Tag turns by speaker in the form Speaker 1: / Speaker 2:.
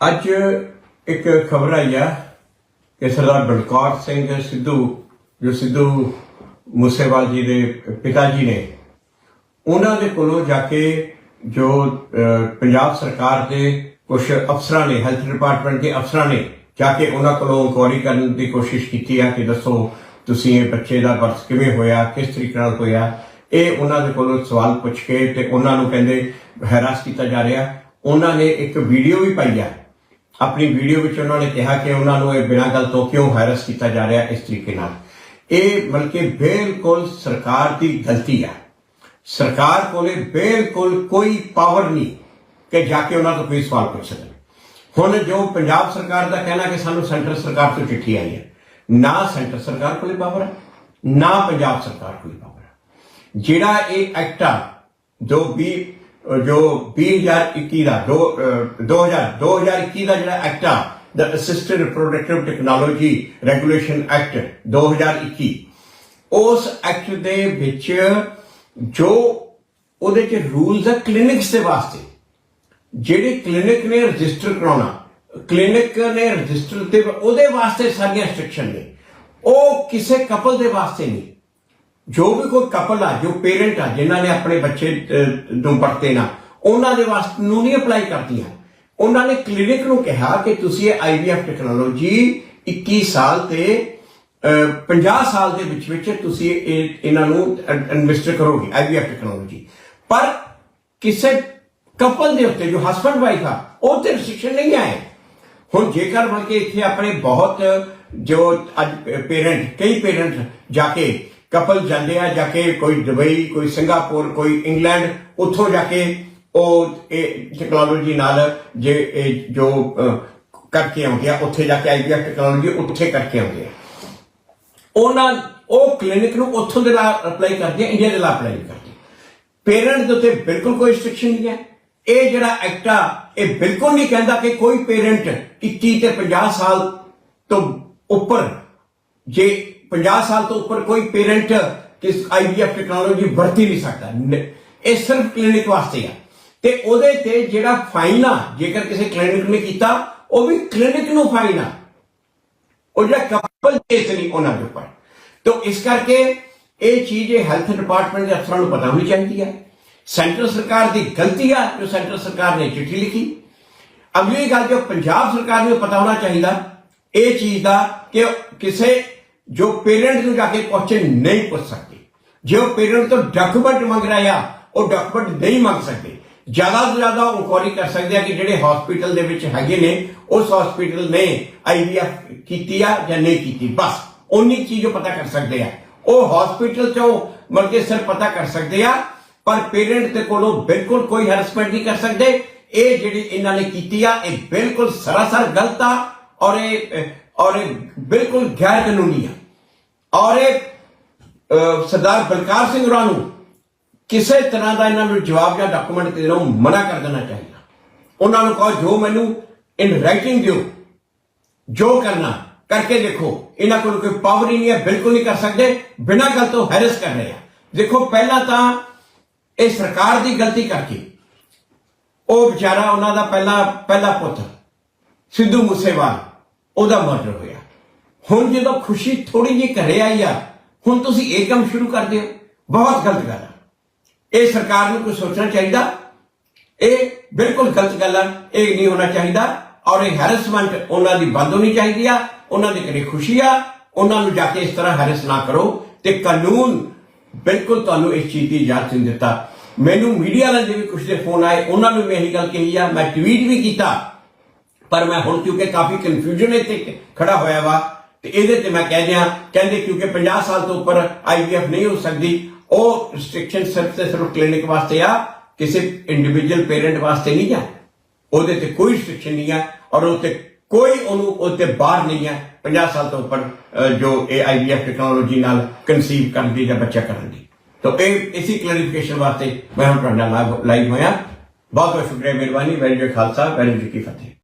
Speaker 1: ਅੱਜ ਇੱਕ ਖਬਰ ਆਈ ਆ ਕਿ ਸਰਦਾਰ ਬਲਕੌਰ ਸਿੰਘ ਸਿੱਧੂ, ਜੋ ਸਿੱਧੂ ਮੂਸੇਵਾਲ ਜੀ ਦੇ ਪਿਤਾ ਜੀ ਨੇ, ਉਹਨਾਂ ਦੇ ਕੋਲੋਂ ਜਾ ਕੇ ਜੋ ਪੰਜਾਬ ਸਰਕਾਰ ਦੇ ਕੁਝ ਅਫਸਰਾਂ ਨੇ ਹੈਲਥ ਡਿਪਾਰਟਮੈਂਟ ਦੇ ਅਫਸਰਾਂ ਨੇ ਜਾ ਕੇ ਉਹਨਾਂ ਕੋਲੋਂ ਇਨਕੁਆਇਰੀ ਕਰਨ ਦੀ ਕੋਸ਼ਿਸ਼ ਕੀਤੀ ਆ ਕਿ ਦੱਸੋ ਤੁਸੀਂ ਇਹ ਬੱਚੇ ਦਾ ਬਰਥ ਕਿਵੇਂ ਹੋਇਆ, ਕਿਸ ਤਰੀਕੇ ਨਾਲ ਹੋਇਆ। ਇਹ ਉਹਨਾਂ ਦੇ ਕੋਲੋਂ ਸਵਾਲ ਪੁੱਛ ਕੇ ਤੇ ਉਹਨਾਂ ਨੂੰ ਕਹਿੰਦੇ, ਹੈਰਾਸ ਕੀਤਾ ਜਾ ਰਿਹਾ। ਉਹਨਾਂ ਨੇ ਇੱਕ ਵੀਡੀਓ ਵੀ ਪਾਈ ਆ ਆਪਣੀ ਵੀਡੀਓ ਵਿੱਚ ਉਹਨਾਂ ਨੇ ਕਿਹਾ ਕਿ ਉਹਨਾਂ ਨੂੰ ਇਹ ਬਿਨਾਂ ਗੱਲ ਤੋਂ ਕਿਉਂ ਹੈਰਸ ਕੀਤਾ ਜਾ ਰਿਹਾ ਇਸ ਤਰੀਕੇ ਨਾਲ। ਇਹ ਬਲਕਿ ਬਿਲਕੁਲ ਸਰਕਾਰ ਦੀ ਗਲਤੀ ਹੈ ਸਰਕਾਰ ਕੋਲੇ ਬਿਲਕੁਲ ਕੋਈ ਪਾਵਰ ਨਹੀਂ ਕਿ ਜਾ ਕੇ ਉਹਨਾਂ ਤੋਂ ਕੋਈ ਸਵਾਲ ਪੁੱਛ ਸਕਣ ਹੁਣ ਜੋ ਪੰਜਾਬ ਸਰਕਾਰ ਦਾ ਕਹਿਣਾ ਕਿ ਸਾਨੂੰ ਸੈਂਟਰ ਸਰਕਾਰ ਤੋਂ ਚਿੱਠੀ ਆਈ ਹੈ, ਨਾ ਸੈਂਟਰ ਸਰਕਾਰ ਕੋਲੇ ਪਾਵਰ ਹੈ, ਨਾ ਪੰਜਾਬ ਸਰਕਾਰ ਕੋਲੇ ਪਾਵਰ ਹੈ। ਜਿਹੜਾ ਇਹ ਐਕਟ ਆ, ਜੋ ਵੀ ਜੋ 2021 ਦਾ ਦੋ, ਅਹ, 2000 2021 ਦਾ ਜਿਹੜਾ ਐਕਟ ਆ ਦਾ assisted reproductive technology regulation act 2021 ਉਸ ਐਕਟ ਦੇ ਵਿੱਚ ਜੋ ਉਹਦੇ ਚ ਰੂਲਸ ਆ ਕਲੀਨਿਕਸ ਦੇ ਵਾਸਤੇ ਜਿਹੜੇ ਕਲੀਨਿਕ ਨੇ ਰਜਿਸਟਰ ਕਰਾਉਣਾ ਕਲੀਨਿਕ ਨੇ ਰਜਿਸਟਰ ਤੇ ਉਹਦੇ ਵਾਸਤੇ ਸਾਰੀਆਂ ਰਿਸਟ੍ਰਿਕਸ਼ਨ ਨੇ ਉਹ ਕਿਸੇ ਕਪਲ ਦੇ ਵਾਸਤੇ ਨਹੀਂ। ਜੋ ਵੀ ਕੋਈ ਕਪਲ ਆ ਜੋ ਪੇਰੈਂਟ ਆ ਜਿਨ੍ਹਾਂ ਨੇ ਆਪਣੇ ਬੱਚੇ ਨੂੰ ਪੜਤੇ ਨਾ ਉਹਨਾਂ ਦੇ ਵਾਸਤੇ ਨੂੰ ਨਹੀਂ ਅਪਲਾਈ ਕਰਦੀਆਂ। ਉਹਨਾਂ ਨੇ ਕਲੀਨਿਕ ਨੂੰ ਕਿਹਾ ਕਿ ਤੁਸੀਂ ਇਹ ਆਈਵੀਐਫ ਟੈਕਨੋਲੋਜੀ 21 ਸਾਲ ਤੇ ਅਹ, 50 ਸਾਲ ਦੇ ਵਿੱਚ ਵਿੱਚ ਤੁਸੀਂ ਇਹ ਇਹਨਾਂ ਨੂੰ ਇਨਵੈਸਟ ਕਰੋਗੇ ਆਈਵੀਐਫ ਟੈਕਨੋਲੋਜੀ ਪਰ ਕਿਸੇ ਕਪਲ ਦੇ ਉੱਤੇ ਜੋ ਹਸਬੰਡ ਵਾਈਫ ਆ ਉਹ ਤੇ ਰਿਸਟ੍ਰਿਕਸ਼ਨ ਨਹੀਂ ਆਏ। ਹੁਣ ਜੇਕਰ ਬਲਕਿ ਇੱਥੇ ਆਪਣੇ ਬਹੁਤ ਜੋ ਅੱਜ ਪੇਰੈਂਟ ਕਈ ਪੇਰੈਂਟ ਜਾ ਕੇ ਕਪਲ ਜਾਂਦੇ ਆ ਜਾ ਕੇ ਕੋਈ ਦੁਬਈ, ਕੋਈ ਸਿੰਗਾਪੁਰ, ਕੋਈ ਇੰਗਲੈਂਡ, ਉੱਥੋਂ ਜਾ ਕੇ ਉਹ ਇਹ ਟੈਕਨੋਲੋਜੀ ਨਾਲ ਜੇ ਇਹ ਜੋ ਕਰਕੇ ਆਉਂਦੇ ਆ, ਉੱਥੇ ਜਾ ਕੇ ਆਈਵੀਐਫ ਟੈਕਨੋਲੋਜੀ ਉੱਥੇ ਕਰਕੇ ਆਉਂਦੇ ਆ। ਉਹਨਾਂ, ਉਹ ਕਲੀਨਿਕ ਨੂੰ ਉੱਥੋਂ ਦੇ ਨਾਲ ਅਪਲਾਈ ਕਰਦੇ ਆ ਇੰਡੀਆ ਦੇ ਨਾਲ ਅਪਲਾਈ ਨਹੀਂ ਕਰਦੇ। ਪੇਰੈਂਟ ਦੇ ਉੱਤੇ ਬਿਲਕੁਲ ਕੋਈ ਰਿਸਟ੍ਰਿਕਸ਼ਨ ਨਹੀਂ ਹੈ। ਇਹ ਜਿਹੜਾ ਐਕਟ ਆ, ਇਹ ਬਿਲਕੁਲ ਨਹੀਂ ਕਹਿੰਦਾ ਕਿ ਕੋਈ ਪੇਰੈਂਟ 21 ਤੇ 50 ਸਾਲ ਤੋਂ ਉੱਪਰ ਜੇ 50 ਸਾਲ ਤੋਂ ਉੱਪਰ ਕੋਈ ਪੇਰੈਂਟ ਕਿਸ ਆਈਵੀਐਫ ਟੈਕਨੋਲੋਜੀ ਵਰਤੀ ਨਹੀਂ ਸਕਦਾ। ਇਹ ਸਿਰਫ ਕਲੀਨਿਕ ਵਾਸਤੇ ਆ। ਤੇ ਉਹਦੇ ਤੇ ਜਿਹੜਾ ਫਾਈਨ ਆ, ਜੇਕਰ ਕਿਸੇ ਕਲੀਨਿਕ ਨੇ ਕੀਤਾ, ਉਹ ਵੀ ਕਲੀਨਿਕ ਨੂੰ ਫਾਈਨ ਆ। ਉਹ ਜਿਹੜਾ ਕਪਲ ਕੇਸ ਨਹੀਂ, ਉਹਨਾਂ ਦੇ ਉੱਪਰ। ਤੋਂ ਇਸ ਕਰਕੇ ਇਹ ਚੀਜ਼ ਇਹ ਹੈਲਥ ਡਿਪਾਰਟਮੈਂਟ ਦੇ ਅਫਸਰਾਂ ਨੂੰ ਪਤਾ ਹੋਣੀ ਚਾਹੀਦੀ ਹੈ ਸੈਂਟਰ ਸਰਕਾਰ ਦੀ ਗਲਤੀ ਆ, ਜੋ ਸੈਂਟਰ ਸਰਕਾਰ ਨੇ ਚਿੱਠੀ ਲਿਖੀ। ਅਗਲੀ ਗੱਲ ਜੋ ਪੰਜਾਬ ਸਰਕਾਰ ਨੂੰ ਪਤਾ ਹੋਣਾ ਚਾਹੀਦਾ, ਇਹ ਚੀਜ਼ ਦਾ ਕਿ ਕਿਸੇ ਜੋ ਪੇਰੈਂਟ ਨੂੰ ਜਾ ਕੇ ਕੁਐਸਚਨ ਨਹੀਂ ਪੁੱਛ ਸਕਦੇ, ਜੇ ਉਹ ਪੇਰੈਂਟ ਤੋਂ ਡਾਕੂਮੈਂਟ ਮੰਗ ਰਿਹਾ ਆ, ਉਹ ਡਾਕੂਮੈਂਟ ਨਹੀਂ ਮੰਗ ਸਕਦੇ, ਜ਼ਿਆਦਾ ਤੋਂ ਜ਼ਿਆਦਾ ਉਹ ਇਨਕੁਆਰੀ ਕਰ ਸਕਦੇ ਆ ਕਿ ਜਿਹੜੇ ਹਸਪੀਟਲ ਦੇ ਵਿੱਚ ਹੈਗੇ ਨੇ, ਉਸ ਹਸਪੀਟਲ ਨੇ ਆਈਵੀਐਫ ਕੀਤੀ ਆ ਜਾਂ ਨਹੀਂ ਕੀਤੀ, ਬਸ ਉਨੀ ਚੀਜ਼ ਉਹ ਪਤਾ ਕਰ ਸਕਦੇ ਆ। ਉਹ ਹਸਪੀਟਲ ਚੋਂ ਮਰਕੇ ਸਿਰ ਪਤਾ ਕਰ ਸਕਦੇ ਆ, ਪਰ ਪੇਰੈਂਟ ਦੇ ਕੋਲੋਂ ਬਿਲਕੁਲ ਕੋਈ ਹੈਰਸਮੈਂਟ ਨਹੀਂ ਕਰ ਸਕਦੇ। ਇਹ ਜਿਹੜੀ ਇਹਨਾਂ ਨੇ ਕੀਤੀ ਆ, ਇਹ ਬਿਲਕੁਲ ਸਰਾਸਰ ਗਲਤ ਆ ਔਰ ਇਹ ਔਰ ਇਹ ਬਿਲਕੁਲ ਗੈਰ ਕਾਨੂੰਨੀ ਆ। ਔਰ ਇਹ ਸਰਦਾਰ ਬਲਕਾਰ ਸਿੰਘ ਹੋਰਾਂ ਨੂੰ ਕਿਸੇ ਤਰ੍ਹਾਂ ਦਾ ਇਹਨਾਂ ਨੂੰ ਜਵਾਬ ਜਾਂ ਡਾਕੂਮੈਂਟ ਦੇਣੋਂ ਮਨਾ ਕਰ ਦੇਣਾ ਚਾਹੀਦਾ। ਉਹਨਾਂ ਨੂੰ ਕਹੋ, ਜੋ ਮੈਨੂੰ ਇਨ ਰਾਈਟਿੰਗ ਦਿਓ, ਜੋ ਕਰਨਾ, ਕਰਕੇ ਦੇਖੋ, ਇਹਨਾਂ ਕੋਲ ਕੋਈ ਪਾਵਰ ਹੀ ਨਹੀਂ ਹੈ, ਬਿਲਕੁਲ ਨਹੀਂ ਕਰ ਸਕਦੇ, ਬਿਨਾਂ ਗੱਲ ਤੋਂ ਹੈਰਸ ਕਰ ਰਹੇ ਆ। ਦੇਖੋ, ਪਹਿਲਾਂ ਤਾਂ ਇਹ ਸਰਕਾਰ ਦੀ ਗਲਤੀ ਕਰਕੇ ਉਹ ਵਿਚਾਰਾ ਉਹਨਾਂ ਦਾ ਪਹਿਲਾ ਪਹਿਲਾ ਪੁੱਤ, ਸਿੱਧੂ ਮੂਸੇਵਾਲ, ਉਹਦਾ ਮਰਡਰ ਹੋਇਆ। ਹੁਣ ਜਦੋਂ ਖੁਸ਼ੀ ਥੋੜੀ ਜਿਹੀ ਘਰੇ ਆਈ ਆ, ਹੁਣ ਤੁਸੀਂ ਇਹ ਕੰਮ ਸ਼ੁਰੂ ਕਰਦੇ ਹੋ। ਬਹੁਤ ਗਲਤ ਗੱਲ ਆ। ਇਹ ਸਰਕਾਰ ਨੂੰ ਕੁਝ ਸੋਚਣਾ ਚਾਹੀਦਾ। ਇਹ ਬਿਲਕੁਲ ਗਲਤ ਗੱਲ ਆ। ਇਹ ਨਹੀਂ ਹੋਣਾ ਚਾਹੀਦਾ। ਔਰ ਇਹ ਹੈਰਸਮੈਂਟ ਉਹਨਾਂ ਦੀ ਬੰਦ ਹੋਣੀ ਚਾਹੀਦੀ ਆ। ਉਹਨਾਂ ਦੇ ਘਰੇ ਖੁਸ਼ੀ ਆ। ਉਹਨਾਂ ਨੂੰ ਜਾ ਕੇ ਇਸ ਤਰ੍ਹਾਂ ਹੈਰਸ ਨਾ ਕਰੋ। ਤੇ ਕਾਨੂੰਨ ਬਿਲਕੁਲ ਤੁਹਾਨੂੰ ਇਸ ਚੀਜ਼ ਦੀ ਇਜਾਜ਼ਤ ਨਹੀਂ ਦਿੱਤਾ। ਮੈਨੂੰ ਮੀਡੀਆ ਵਾਲਿਆਂ ਦੇ ਵੀ ਕੁਝ ਦੇ ਫੋਨ ਆਏ। ਉਹਨਾਂ ਨੂੰ ਵੀ ਇਹੀ ਗੱਲ ਕਹੀ ਆ। ਮੈਂ ਟਵੀਟ ਵੀ ਕੀਤਾ। ਪਰ ਮੈਂ ਹੁਣ ਕਿਉਂਕਿ ਕਾਫੀ ਕਨਫਿਊਜ਼ਨ ਇੱਥੇ ਖੜਾ ਹੋਇਆ ਵਾ। ਤੇ ਇਹਦੇ ਤੇ ਮੈਂ ਕਹਿ ਦਿਆਂ, ਕਹਿੰਦੇ ਕਿਉਂਕਿ 50 ਸਾਲ ਤੋਂ ਉੱਪਰ ਆਈਵੀਐਫ ਨਹੀਂ ਹੋ ਸਕਦੀ, ਉਹ ਰਿਸਟ੍ਰਿਕਸ਼ਨ ਸਿਰਫ ਤੇ ਸਿਰਫ ਕਲੀਨਿਕ ਵਾਸਤੇ ਆ, ਕਿਸੇ ਇੰਡੀਵਿਜੂਅਲ ਪੇਰੈਂਟ ਵਾਸਤੇ ਨਹੀਂ ਆ। ਉਹਦੇ ਤੇ ਕੋਈ ਰਿਸਟ੍ਰਿਕਸ਼ਨ ਨਹੀਂ ਆ ਔਰ ਉਹ ਤੇ ਕੋਈ ਉਹਨੂੰ ਉਹ ਤੇ ਬਾਹਰ ਨਹੀਂ ਹੈ 50 ਸਾਲ ਤੋਂ ਉੱਪਰ ਜੋ ਇਹ ਆਈਵੀਐਫ ਟੈਕਨੋਲੋਜੀ ਨਾਲ ਕਨਸੀਵ ਕਰਨ ਦੀ ਜਾਂ ਬੱਚਾ ਕਰਨ ਦੀ। ਤਾਂ ਇਹ, ਇਸੇ ਕਲੈਰੀਫਿਕੇਸ਼ਨ ਵਾਸਤੇ ਮੈਂ ਹੁਣ ਤੁਹਾਡੇ ਨਾਲ ਲਾਈਵ ਹੋਇਆ। ਬਹੁਤ ਬਹੁਤ ਸ਼ੁਕਰੀਆ, ਮਿਹਰਬਾਨੀ ਵੈਰੀ ਜੀ ਖਾਲਸਾ ਵੈਰੀ ਜੀ ਕੀ ਫਤਿਹ।